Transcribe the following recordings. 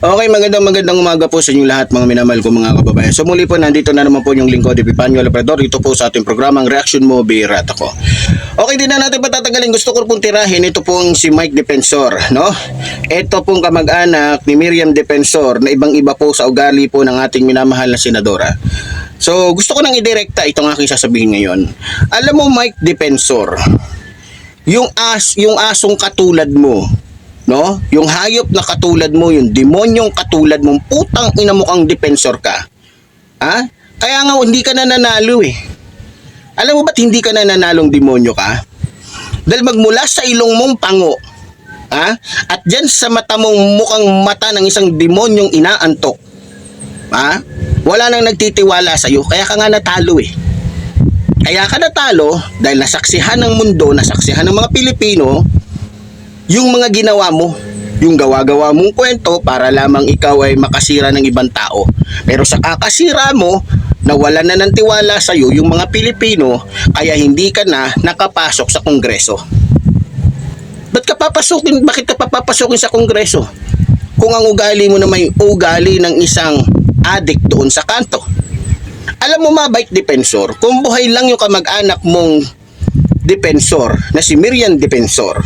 Okay, magandang magandang umaga po sa inyong lahat mga minamahal ko mga kababayan. So muli po, nandito na naman po yung lingkod Epipanyo Labrador dito po sa ating programang Reaction Mo Birat ako. Okay, di na natin patatagalin. Gusto ko pong tirahin. Ito pong si Mike Defensor, no? Ito pong kamag-anak ni Miriam Defensor na ibang-iba po sa ugali po ng ating minamahal na senadora. So, gusto ko nang idirekta itong aking sasabihin ngayon. Alam mo, Mike Defensor, yung as yung asong katulad mo no? Yung hayop na katulad mo yung demonyong katulad mo putang ina mo kang defensor ka. Ha? Kaya nga hindi ka na nanalo eh. Alam mo ba't hindi ka na nanalong demonyo ka? Dahil magmula sa ilong mong pango ha? At dyan sa mata mong mukhang mata ng isang demonyong inaantok ha? Wala nang nagtitiwala sa'yo kaya ka nga natalo eh. Kaya ka natalo dahil nasaksihan ng mundo, nasaksihan ng mga Pilipino yung mga ginawa mo, yung gawa-gawa mong kwento para lamang ikaw ay makasira ng ibang tao. Pero sa kakasira mo, nawala na ng tiwala sa iyo yung mga Pilipino kaya hindi ka na nakapasok sa Kongreso. Ba't ka papasukin? Bakit ka papapasukin sa Kongreso? Kung ang ugali mo na may ugali ng isang adik doon sa kanto. Alam mo ma, bike defensor, kung buhay lang yung kamag-anak mong defensor na si Miriam Defensor,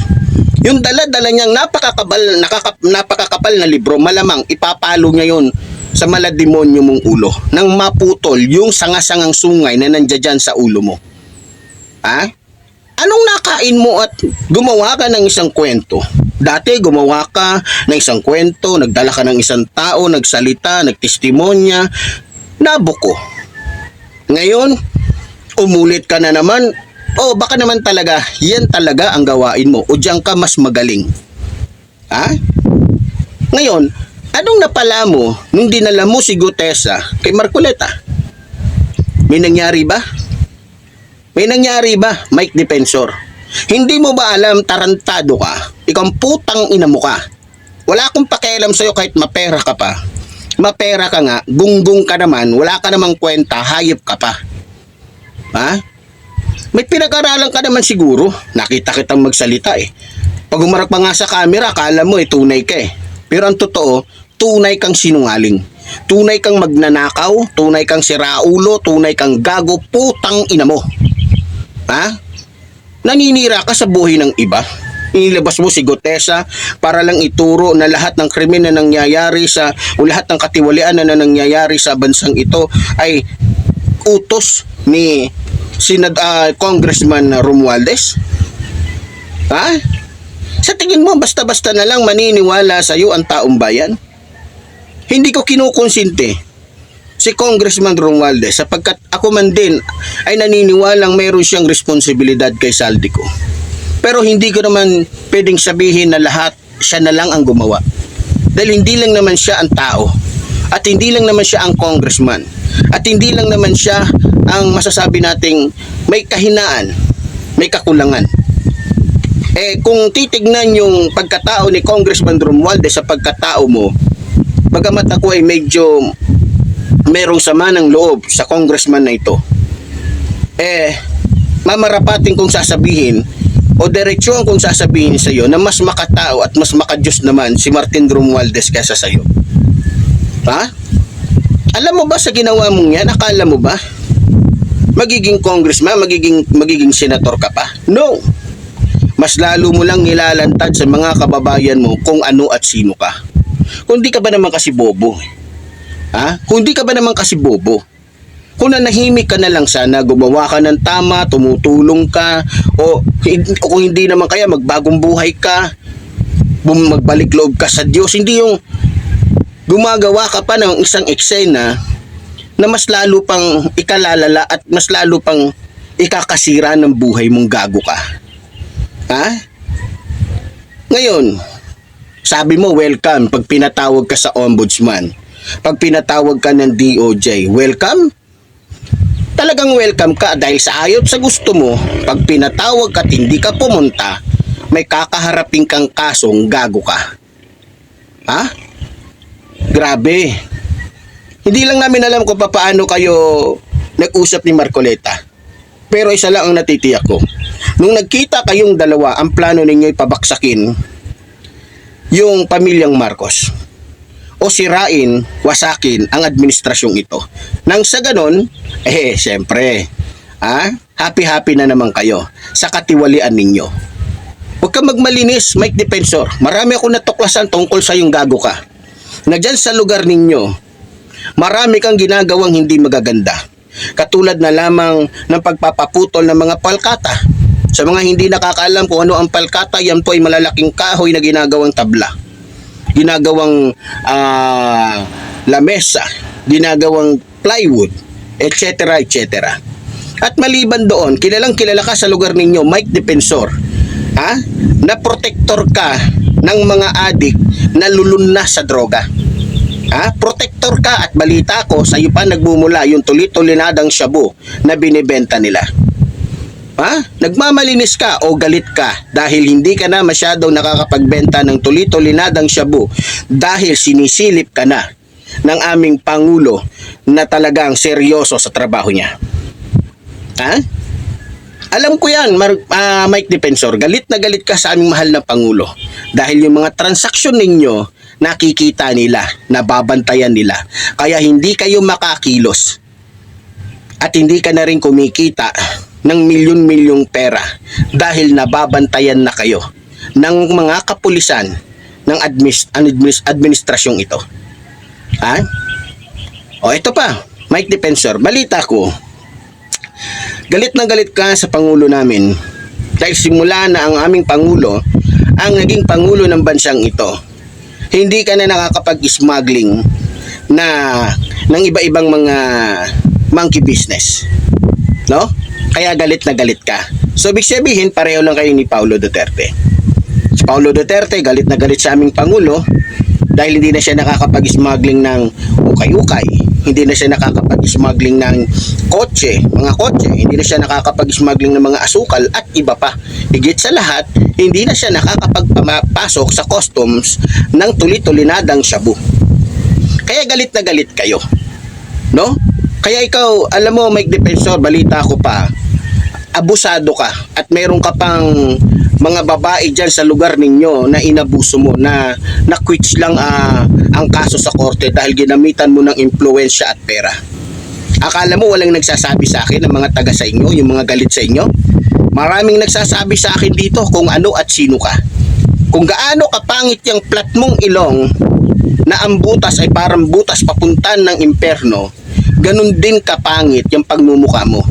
yung dala-dala niyang napakakabal, nakaka, napakakapal na libro, malamang ipapalo niya yon sa malademonyo mong ulo nang maputol yung sangasangang sungay na nandiyan sa ulo mo. Ha? Anong nakain mo at gumawa ka ng isang kwento? Dati gumawa ka ng isang kwento, nagdala ka ng isang tao, nagsalita, nagtestimonya, nabuko. Ngayon, umulit ka na naman, o baka naman talaga, yan talaga ang gawain mo, o diyan ka mas magaling. Ha? Ngayon, anong napala mo nung dinala mo si Gutesa kay Marcoleta? May nangyari ba? May nangyari ba, Mike Defensor? Hindi mo ba alam tarantado ka? Ikaw ang putang ina mo ka. Wala akong pakialam sa'yo kahit mapera ka pa. Mapera ka nga, gunggong ka naman, wala ka namang kwenta, hayop ka pa. Ha? May pinag-aralan ka naman siguro. Nakita kitang magsalita eh. Pag umarap pa nga sa camera, akala mo eh, tunay ka eh. Pero ang totoo, tunay kang sinungaling. Tunay kang magnanakaw, tunay kang siraulo, tunay kang gago, putang ina mo. Ha? Naninira ka sa buhay ng iba. Inilabas mo si Gotesa para lang ituro na lahat ng krimen na nangyayari sa o lahat ng katiwalian na nangyayari sa bansang ito ay utos ni Sinad ah, Congressman Romualdez? Ha? Sa tingin mo basta-basta na lang maniniwala sa iyo ang taong bayan? Hindi ko kinukonsinte si Congressman Romualdez sapagkat ako man din ay naniniwalang mayroon siyang responsibilidad kay Saldico. Pero hindi ko naman pwedeng sabihin na lahat siya na lang ang gumawa. Dahil hindi lang naman siya ang tao. At hindi lang naman siya ang congressman. At hindi lang naman siya ang masasabi nating may kahinaan, may kakulangan. Eh kung titignan yung pagkatao ni Congressman Romualdez sa pagkatao mo, bagamat ako ay medyo merong sama ng loob sa congressman na ito, eh mamarapating kong sasabihin o diretsyon kong sasabihin sa iyo na mas makatao at mas makadiyos naman si Martin Romualdez kaysa sa iyo. Ha? Alam mo ba sa ginawa mong yan? Akala mo ba? Magiging congressman, magiging, magiging senator ka pa? No! Mas lalo mo lang nilalantad sa mga kababayan mo kung ano at sino ka. Kung di ka ba naman kasi bobo? Ha? Kung di ka ba naman kasi bobo? Kung nanahimik ka na lang sana, gumawa ka ng tama, tumutulong ka, o, o kung hindi naman kaya, magbagong buhay ka, magbalik loob ka sa Diyos. Hindi yung gumagawa ka pa ng isang eksena na mas lalo pang ikalalala at mas lalo pang ikakasira ng buhay mong gago ka. Ha? Ngayon, sabi mo welcome pag pinatawag ka sa ombudsman. Pag pinatawag ka ng DOJ, welcome? Talagang welcome ka dahil sa ayot sa gusto mo, pag pinatawag ka at hindi ka pumunta, may kakaharapin kang kasong gago ka. Ha? Grabe. Hindi lang namin alam kung paano kayo nag-usap ni Marcoleta. Pero isa lang ang natitiyak ko. Nung nagkita kayong dalawa, ang plano ninyo ay pabaksakin yung pamilyang Marcos. o sirain, wasakin ang administrasyong ito. Nang sa ganon, eh, syempre, ah, happy-happy na naman kayo sa katiwalian ninyo. Huwag ka magmalinis, Mike Defensor. Marami ako natuklasan tungkol sa yung gago ka. Na dyan sa lugar ninyo, marami kang ginagawang hindi magaganda. Katulad na lamang ng pagpapaputol ng mga palkata. Sa mga hindi nakakaalam kung ano ang palkata, yan po ay malalaking kahoy na ginagawang tabla. Ginagawang ah, lamesa, ginagawang plywood, etc. etc. At maliban doon, kilalang kilala ka sa lugar ninyo, Mike Defensor, ha? na protector ka ng mga adik na lulun sa droga. Ha? Protector ka at balita ko sa iyo pa nagmumula yung tulit-tulinadang shabu na binibenta nila. Ha? Nagmamalinis ka o galit ka dahil hindi ka na masyadong nakakapagbenta ng tulit-tulinadang shabu dahil sinisilip ka na ng aming Pangulo na talagang seryoso sa trabaho niya. Ha? Alam ko yan, Mar- ah, Mike Defensor, galit na galit ka sa aming mahal na Pangulo. Dahil yung mga transaksyon ninyo, nakikita nila, nababantayan nila. Kaya hindi kayo makakilos. At hindi ka na rin kumikita ng milyon-milyong pera dahil nababantayan na kayo ng mga kapulisan ng admis- administrasyong ito. Ha? O ito pa, Mike Defensor, balita ko, Galit na galit ka sa Pangulo namin dahil simula na ang aming Pangulo ang naging Pangulo ng bansang ito. Hindi ka na nakakapag-smuggling na ng iba-ibang mga monkey business. No? Kaya galit na galit ka. So, ibig sabihin, pareho lang kayo ni Paulo Duterte. Si Paulo Duterte, galit na galit sa aming Pangulo dahil hindi na siya nakakapag-smuggling ng ukay-ukay, hindi na siya nakakapag-smuggling ng kotse, mga kotse, hindi na siya nakakapag-smuggling ng mga asukal at iba pa. Higit sa lahat, hindi na siya nakakapagpasok sa customs ng tuli-tulinadang shabu. Kaya galit na galit kayo. No? Kaya ikaw, alam mo, Mike Defensor, balita ko pa, abusado ka at meron ka pang mga babae dyan sa lugar ninyo na inabuso mo na na-quits lang ah, ang kaso sa korte dahil ginamitan mo ng impluensya at pera. Akala mo walang nagsasabi sa akin ng mga taga sa inyo, yung mga galit sa inyo? Maraming nagsasabi sa akin dito kung ano at sino ka. Kung gaano kapangit yung plat mong ilong na ang butas ay parang butas papuntan ng imperno, ganun din kapangit yung pagmumukha mo.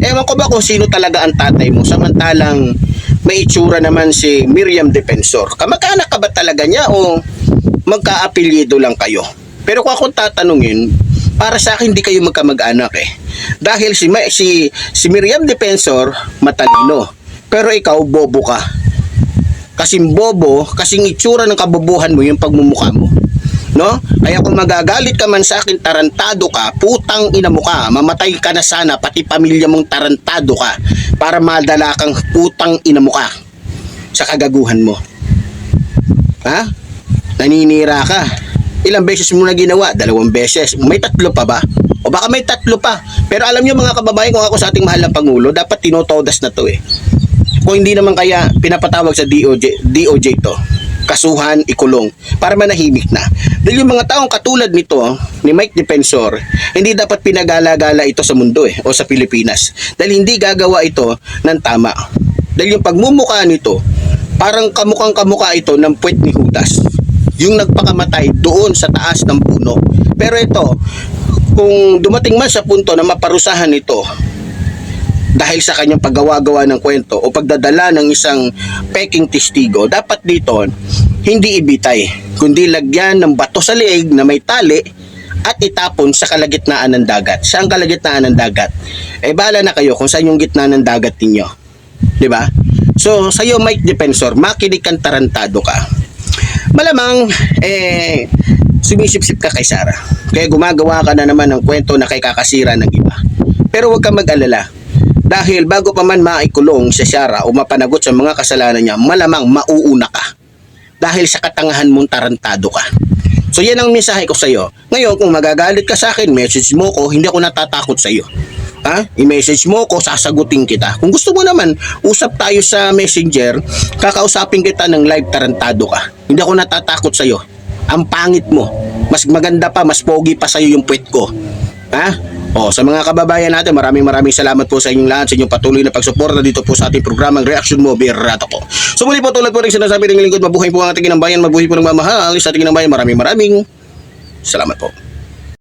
Ewan ko ba kung sino talaga ang tatay mo samantalang may itsura naman si Miriam Defensor. Kamag-anak ka ba talaga niya o magka-apelyido lang kayo? Pero kung akong tatanungin, para sa akin hindi kayo magkamag-anak eh. Dahil si, si, si Miriam Defensor matalino. Pero ikaw bobo ka. Kasing bobo, kasing itsura ng kabobohan mo yung pagmumukha mo. No? Kaya kung magagalit ka man sa akin, tarantado ka, putang ina mo ka, mamatay ka na sana, pati pamilya mong tarantado ka, para madala kang putang ina mo ka sa kagaguhan mo. Ha? Naninira ka. Ilang beses mo na ginawa? Dalawang beses. May tatlo pa ba? O baka may tatlo pa. Pero alam nyo mga kababayan, kung ako sa ating mahal na Pangulo, dapat tinotodas na to eh. Kung hindi naman kaya pinapatawag sa DOJ, DOJ to kasuhan, ikulong, para manahimik na. Dahil yung mga taong katulad nito, ni Mike Defensor, hindi dapat pinagala-gala ito sa mundo eh, o sa Pilipinas. Dahil hindi gagawa ito ng tama. Dahil yung pagmumukha nito, parang kamukhang kamukha ito ng puwet ni Judas. Yung nagpakamatay doon sa taas ng puno. Pero ito, kung dumating man sa punto na maparusahan ito, dahil sa kanyang paggawa-gawa ng kwento o pagdadala ng isang peking testigo, dapat dito hindi ibitay, kundi lagyan ng bato sa leeg na may tali at itapon sa kalagitnaan ng dagat. Saan kalagitnaan ng dagat? Eh bala na kayo kung saan yung gitna ng dagat ninyo. 'Di ba? So, sa'yo Mike Defensor, makinig kang tarantado ka. Malamang, eh, sumisip-sip ka kay Sarah. Kaya gumagawa ka na naman ng kwento na kay kakasira ng iba. Pero huwag kang mag-alala. Dahil bago pa man maikulong si Sarah o mapanagot sa mga kasalanan niya, malamang mauuna ka. Dahil sa katangahan mong tarantado ka. So yan ang mensahe ko sa iyo. Ngayon, kung magagalit ka sa akin, message mo ko, hindi ako natatakot sa iyo. Ha? I-message mo ko, sasagutin kita. Kung gusto mo naman, usap tayo sa messenger, kakausapin kita ng live tarantado ka. Hindi ako natatakot sa iyo. Ang pangit mo, mas maganda pa, mas pogi pa sa'yo yung puwet ko. Ha? O, sa mga kababayan natin, maraming maraming salamat po sa inyong lahat, sa inyong patuloy na pagsuporta dito po sa ating programang Reaction Mo, Birato ko. So muli po, tulad po rin sinasabi ng lingkod, mabuhay po ang ating ginambayan, mabuhay po ng mamahal sa ating ginambayan. Maraming maraming salamat po.